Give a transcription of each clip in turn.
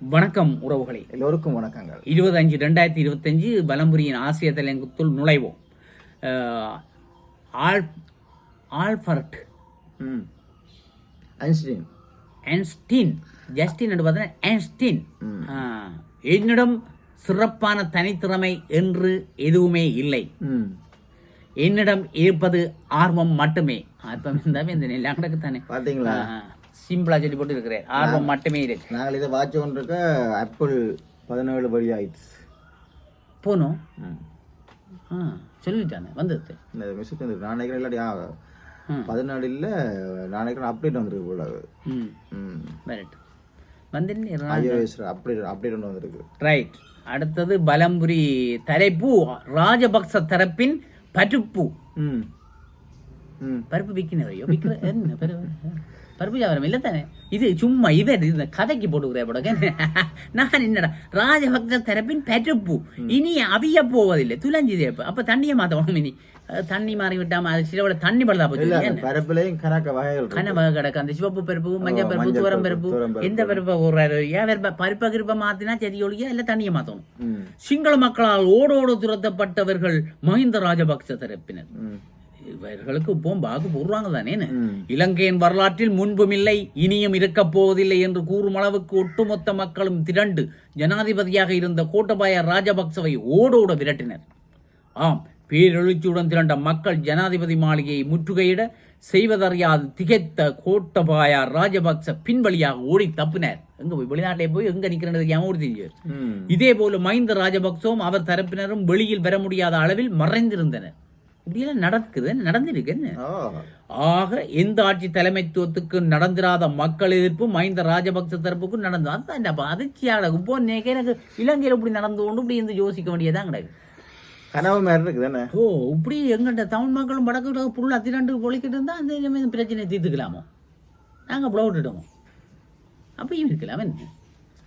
வணக்கம் உறவுகளே. எல்லோருக்கும் வணக்கங்கள். இருபது அஞ்சு ரெண்டாயிரத்தி இருபத்தஞ்சு பலம்புரியின் ஆசிய தலையங்கத்துள் நுழைவோம். ஆல் ஆல்ஃபர்ட் ம். ஐன்ஸ்டீன். ஐன்ஸ்டீன். ஜஸ்டின் என்று பார்த்தா ஐன்ஸ்டீன். என்னிடம் சிறப்பான தனித்திறமை என்று எதுவுமே இல்லை. ம். என்னிடம் இருப்பது ஆர்வம் மட்டுமே. ஆர்வம் இருந்தாவே இந்த எல்லாம் கிடக்குத்தானே பார்த்தீங்களா சிம்பிளா சொல்லி போட்டு இருக்கிறேன் ஆர்வம் மட்டுமே இருக்கு. நாங்கள் இதை வாட்ச் கொண்டிருக்க ஆப்பிள் பதினேழு படி ஆயிடுச்சு. போனோம். ஆ சொல்லிட்டானே வந்தது. இந்த மிஸ்ஸுக்கு வந்து நான் நினைக்கிறேன் இல்லாட்டி. பதினாலு இல்லை நான் நினைக்கிறேன் அப்டேட் வந்திருக்கு போல ம். வந்துட்டு ஐஓஎஸ் அப்டேட் அப்டேட் ஒன்று வந்திருக்கு. ரைட் அடுத்தது பலம்புரி தலைப்பு ராஜபக்ச தரப்பின் பருப்பு ம். பருப்பு விற்கினவையோ விற்கிற என்ன பருப்பு வியாபாரம் இல்லை தானே இது சும்மா இவர் இந்த கதைக்கு போட்டுக்கிறேன் படக்க நான் என்னடா ராஜபக்ச தரப்பின் பருப்பு இனி அவிய போவதில்லை துலஞ்சி தேப்பு அப்ப தண்ணியை மாத்தணும் இனி தண்ணி மாறி விட்டாம அது சில விட தண்ணி படுதா போச்சு பரப்புலையும் கணக்க வகைகள் இருக்கு. கனவக கிடக்கு அந்த சிவப்பு பருப்பு மஞ்சள் பருப்பு துவரம் பருப்பு. எந்த பருப்பை போடுறாரு ஏன் பருப்பை பருப்பை கிருப்பை மாத்தினா செடி ஒழிய இல்லை தண்ணியை மாத்தணும் ம் சிங்கள மக்களால் ஓடோடு துரத்தப்பட்டவர்கள் மஹிந்த ராஜபக்ச தரப்பினர் இவர்களுக்கு இப்போ பாகு போடுறாங்க தானே இலங்கையின் வரலாற்றில் முன்பும் இல்லை இனியும் இருக்கப் போவதில்லை என்று கூறும் அளவுக்கு ஒட்டுமொத்த மக்களும் திரண்டு ஜனாதிபதியாக இருந்த கோட்டபாய ராஜபக்சவை ஓடோட விரட்டினர். ஆம் பேரெழுச்சியுடன் திரண்ட மக்கள் ஜனாதிபதி மாளிகையை முற்றுகையிட செய்வதறியாது திகைத்த கோட்டபாய ராஜபக்ச பின்வழியாக ஓடி தப்பினர். எங்க போய் வெளிநாட்டிலே போய் எங்க நிக்கிறது தெரியாம ஓடி தெரிஞ்சு ம். இதே போல மஹிந்த ராஜபக்சவும் அவர் தரப்பினரும் வெளியில் வர முடியாத அளவில் மறைந்திருந்தனர். இப்படியெல்லாம் நடக்குது நடந்திருக்கு என்ன ஆக எந்த ஆட்சி தலைமைத்துவத்துக்கு நடந்திராத மக்கள் எதிர்ப்பு மஹிந்த ராஜபக்ச தரப்புக்கும் நடந்தது அதுதான் அதிர்ச்சியாக இப்போ நேக்க எனக்கு இலங்கையில் இப்படி நடந்து கொண்டு இப்படி இருந்து யோசிக்க வேண்டியதான் கிடையாது. கனவு மாதிரி இருக்குது தானே ஓ இப்படி எங்கள்கிட்ட தமிழ் மக்களும் வடக்கு விட புள்ள திரண்டு பொழிக்கிட்டு இருந்தா அந்த பிரச்சனையை தீர்த்துக்கலாமோ? நாங்கள் அப்படி விட்டுட்டோமோ? அப்படியும் இருக்கலாம் என்ன?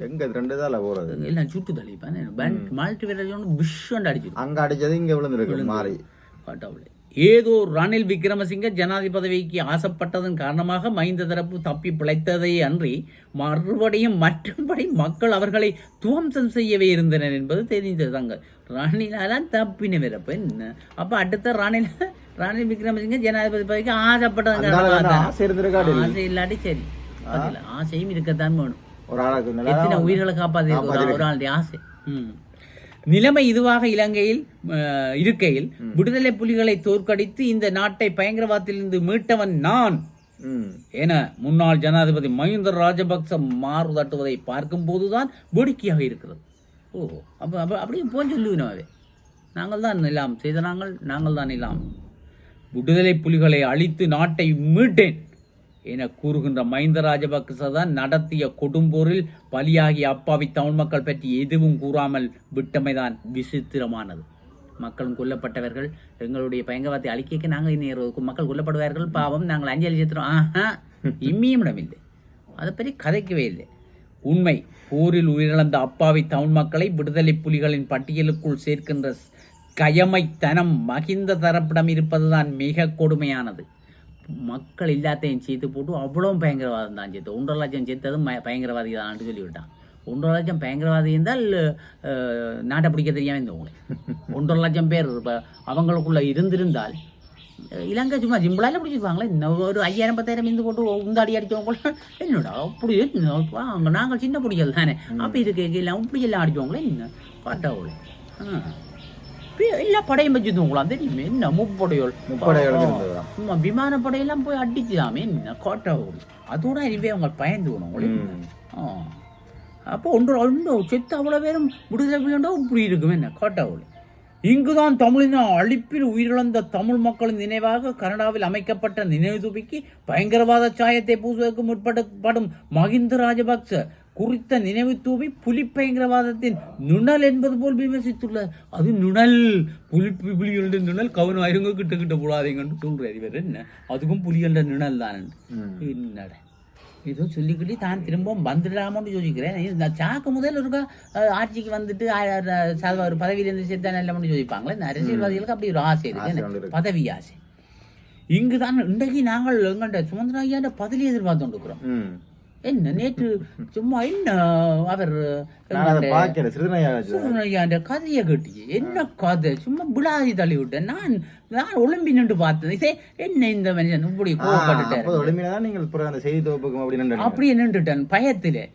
எங்க இது ரெண்டு தான் போறது? எல்லாம் சுட்டு தள்ளிப்பான் பேங்க் மால்டி வேலையோட விஷம் அடிச்சிடும். அங்க அடிச்சது இங்க விழுந்திருக்கு மாறி. காட்டாவில்லை. ஏதோ ரணில் விக்ரமசிங்க ஜனாதிபதி பதவிக்கு ஆசைப்பட்டதன் காரணமாக மஹிந்த தரப்பு தப்பி பிழைத்ததை அன்றி மறுபடியும் மற்றும்படி மக்கள் அவர்களை துவம்சம் செய்யவே இருந்தனர் என்பது தெரிந்ததாங்க ரணிலாலாம் தப்பினவர் அப்ப என்ன? அப்ப அடுத்த ரணில் ரணில் விக்ரமசிங்க ஜனாதிபதி பதவிக்கு ஆசைப்பட்டதன் காரணமாக ஆசை இல்லாட்டி சரி? ஆசையும் இருக்கத்தான் வேணும். ஒரு ஆளுக்கு நல்லா எத்தனை உயிர்களை காப்பாத்தி ஒரு ஆளுடைய ஆசை. ம். நிலைமை இதுவாக இலங்கையில் இருக்கையில் விடுதலை புலிகளை தோற்கடித்து இந்த நாட்டை பயங்கரவாதத்திலிருந்து மீட்டவன் நான் என முன்னாள் ஜனாதிபதி மஹிந்த ராஜபக்ச மாறு தட்டுவதை பார்க்கும் போதுதான் வேடிக்கையாக இருக்கிறது. ஓ அப்போ அப்போ அப்படியே போன் சொல்லுவினவே நாங்கள் தான் எல்லாம் செய்த நாங்கள் நாங்கள் தான் எல்லாம் விடுதலை புலிகளை அழித்து நாட்டை மீட்டேன். என கூறுகின்ற மஹிந்த ராஜபக்ச தான் நடத்திய கொடும்போரில் பலியாகிய அப்பாவி தமிழ் மக்கள் பற்றி எதுவும் கூறாமல் விட்டமைதான் விசித்திரமானது. மக்களும் கொல்லப்பட்டவர்கள் எங்களுடைய பயங்கரவாதத்தை அழிக்க நாங்கள் இன்னும் மக்கள் கொல்லப்படுவார்கள் பாவம் நாங்கள் அஞ்சலி செத்துறோம் ஆஹா இம்மியும் இடமில்லை அதை பற்றி கதைக்கவே இல்லை. உண்மை போரில் உயிரிழந்த அப்பாவி தமிழ் மக்களை விடுதலை புலிகளின் பட்டியலுக்குள் சேர்க்கின்ற கயமைத்தனம் மகிந்த தரப்பிடம் இருப்பதுதான் மிக கொடுமையானது. மக்கள் எல்லாத்தையும் சேர்த்து போட்டு அவ்வளோ பயங்கரவாதம் தான் சேர்த்து ஒன்றரை லட்சம் சேர்த்ததும் பயங்கரவாதி தான் சொல்லிவிட்டான். ஒன்றரை லட்சம் பயங்கரவாதி இருந்தால் நாட்டை பிடிக்க தெரியாம இருந்தவங்க ஒன்றரை லட்சம் பேர் இப்ப அவங்களுக்குள்ள இருந்திருந்தால் இலங்கை சும்மா சிம்பிளால பிடிச்சிருப்பாங்களே. இன்னும் ஒரு ஐயாயிரம் பத்தாயிரம் இருந்து போட்டு உந்தாடி அடிச்சவங்க என்னடா அப்படி? அங்க நாங்கள் சின்ன பிடிக்கல் தானே. அப்போ இதுக்கு எல்லாம் இப்படி எல்லாம் அடிச்சவங்களே என்ன? காட்டாவுல எல்லா படையும் வச்சுருந்தவங்களாம். தெரியுமே? என்ன இருந்ததுதான் சும்மா விமானப்படையெல்லாம் போய் அடிச்சுதாமே. என்ன காட்டாவும் அதோட இனிமே அவங்க பயந்து ம். அப்போ ஒன்று ஒன்று செத்து அவ்வளோ பேரும் விடுதலை புலியுண்டோ இப்படி இருக்கும் என்ன காட்டாவில் இங்குதான் தமிழின அழிப்பில் உயிரிழந்த தமிழ் மக்களின் நினைவாக கனடாவில் அமைக்கப்பட்ட நினைவு தூபிக்கு பயங்கரவாத சாயத்தை பூசுவதற்கு முற்படப்படும் மஹிந்த ராஜபக்ச குறித்த நினைவு தூவி புலி பயங்கரவாதத்தின் நுணல் என்பது போல் விமர்சித்துள்ளார். அது நுணல். புலி புலிகளுடைய நுணல். கவனம் இருங்க கிட்ட கிட்ட போடாதீங்கன்னு சொல்றாரு. இவர் என்ன? அதுக்கும் புலிகள நிழல் தான். என்னடா? ஏதோ சொல்லிக்கிட்டு தான் திரும்ப வந்துடலாமோன்னு யோசிக்கிறேன். இந்த சாக்கு முதல் இருக்கா ஆட்சிக்கு வந்துட்டு ஒரு பதவியில இருந்து சேர்த்தா நல்லமனு யோசிப்பாங்களே. இந்த அரசியல்வாதிகளுக்கு அப்படி ஒரு ஆசை இருக்கு. பதவி ஆசை. இங்கு தான் இன்றைக்கு நாங்கள் எங்கள்கிட்ட சுமந்திர ஐயாண்ட பதவி எதிர்பார்த்து கொண்டிருக்கிறோம். என்ன நேற்று சும்மா என்ன அவர் அந்த கதையை கேட்டியே. என்ன கதை? சும்மா விழாதி தள்ளி விட்டேன் நான் நான் ஒளிம்பி நின்று பார்த்தேன் இதே என்ன இந்த மனுஷன்? இப்படி கோவப்பட்டுட்டார். அப்போ ஒளிமையில நீங்க பிறகு அந்த செய்தி தொகுப்புக்கும் அப்படி அப்படியே நின்றுட்டேன் பயத்திலே.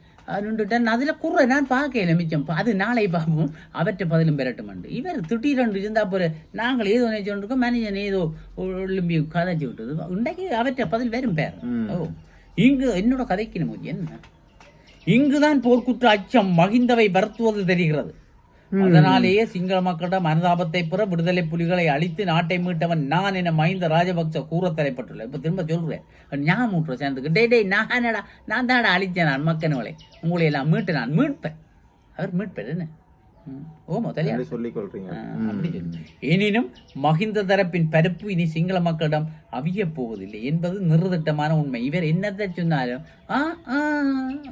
நின்றுட்டேன். அதுல குறை நான் பார்க்கல மிச்சம். அது நாளை பார்ப்போம். அவற்றை பதிலும் பெறட்டுமண்டு இவர் திடீரென்று இருந்தா போற நாங்கள் ஏதோ நினைச்சோண்டிருக்கோம் மேனேஜர் ஏதோ ஒளிம்பி கதைச்சு விட்டது. இன்றைக்கு அவற்றை பதில் வெறும் பேர். ஓ. இங்கு என்னோட கதைக்கு நம்ம என்ன? இங்குதான் போர்க்குற்ற அச்சம் மகிந்தவை பரத்துவது தெரிகிறது. அதனாலேயே சிங்கள மக்களிடம் அனுதாபத்தை பெற விடுதலை புலிகளை அழித்து நாட்டை மீட்டவன் நான் என மஹிந்த ராஜபக்ச கூற தலைப்பட்டுள்ள இப்ப திரும்ப சொல்றேன். ஞாபகம் ஊட்டுற சேர்ந்துக்கு. டே டேய் நானடா நான் தாடா அழித்தேன் நான் மக்கனவளை உங்களை எல்லாம் மீட்டு நான் மீட்பேன். அவர் மீட்பேன் என்ன? ம். ஓமோ தலையா சொல்லிக் கொள்றீங்க. எனினும் மகிந்த தரப்பின் பரப்பு இனி சிங்கள மக்களிடம் அவிய போவதில்லை என்பது நிறுதிட்டமான உண்மை. இவர் என்னத்தை சொன்னாலும் ஆ ஆ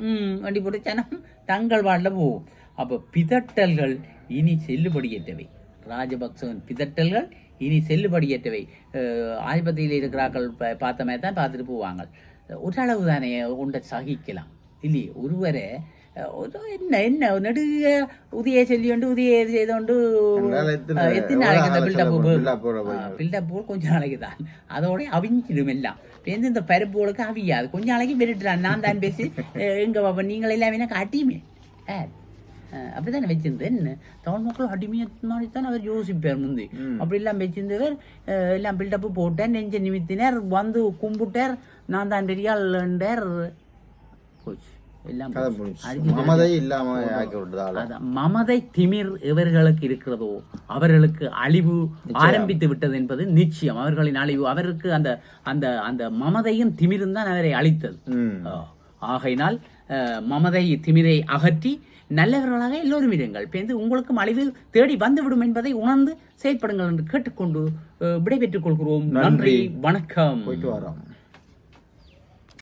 ம் வண்டி போட்டு சனம் தங்கள் வாழில் போகும் அப்போ பிதட்டல்கள் இனி செல்லுபடியற்றவை. ராஜபக்சவின் பிதட்டல்கள் இனி செல்லுபடியற்றவை. அஹ், ஆதிபத்தியில் இருக்கிறார்கள் ப- பார்த்த மாதிரி தான் பார்த்துட்டு போவாங்க. ஓரளவு தானே உண்டை சகிக்கலாம். இல்லையே ஒருவரை அஹ், எத்தனை நாளைக்கு அந்த எவ்வளவு பில்டப் நாள் build-up போட போறீங்க? பில்டப் போல் கொஞ்ச நாளைக்கு தான் அதோட அவிஞ்சிடும் எல்லாம் பேருந்து இந்த பருப்புகளுக்கு அவியாது கொஞ்ச நாளைக்கு விட்டுட்டான் நான் தான் பேசி எங்க பாப்பா நீங்கள் எல்லாம் எனக்கு அடிமை அஹ், அப்படித்தானே வச்சிருந்தேன் என்ன தமிழ் மக்கள் அடிமையை மாதிரி தான் அவர் யோசிப்பார் முந்தி ம். அப்படி எல்லாம் வச்சிருந்தவர் எல்லாம் பில்டப்பு போட்டார் நெஞ்ச நிமித்தினார் வந்து கும்பிட்டார் நான் தான் பெரியாள்ன்றார் போச்சு எல்லாம் மமதை இல்லாம திமிர் இவர்களுக்கு இருக்கிறதோ அவர்களுக்கு அழிவு ஆரம்பித்து விட்டது என்பது நிச்சயம். அவர்களின் அழிவு அவருக்கு அந்த அந்த அந்த மமதையும் திமிரும் தான் அவரை அழித்தது. ஆகையினால் மமதை திமிரை அகற்றி நல்லவர்களாக எல்லோரும் இருங்கள். பேருந்து உங்களுக்கும் அழிவு தேடி வந்துவிடும் என்பதை உணர்ந்து செயல்படுங்கள் என்று கேட்டுக்கொண்டு விடைபெற்றுக் கொள்கிறோம். நன்றி வணக்கம். போயிட்டு வரோம்.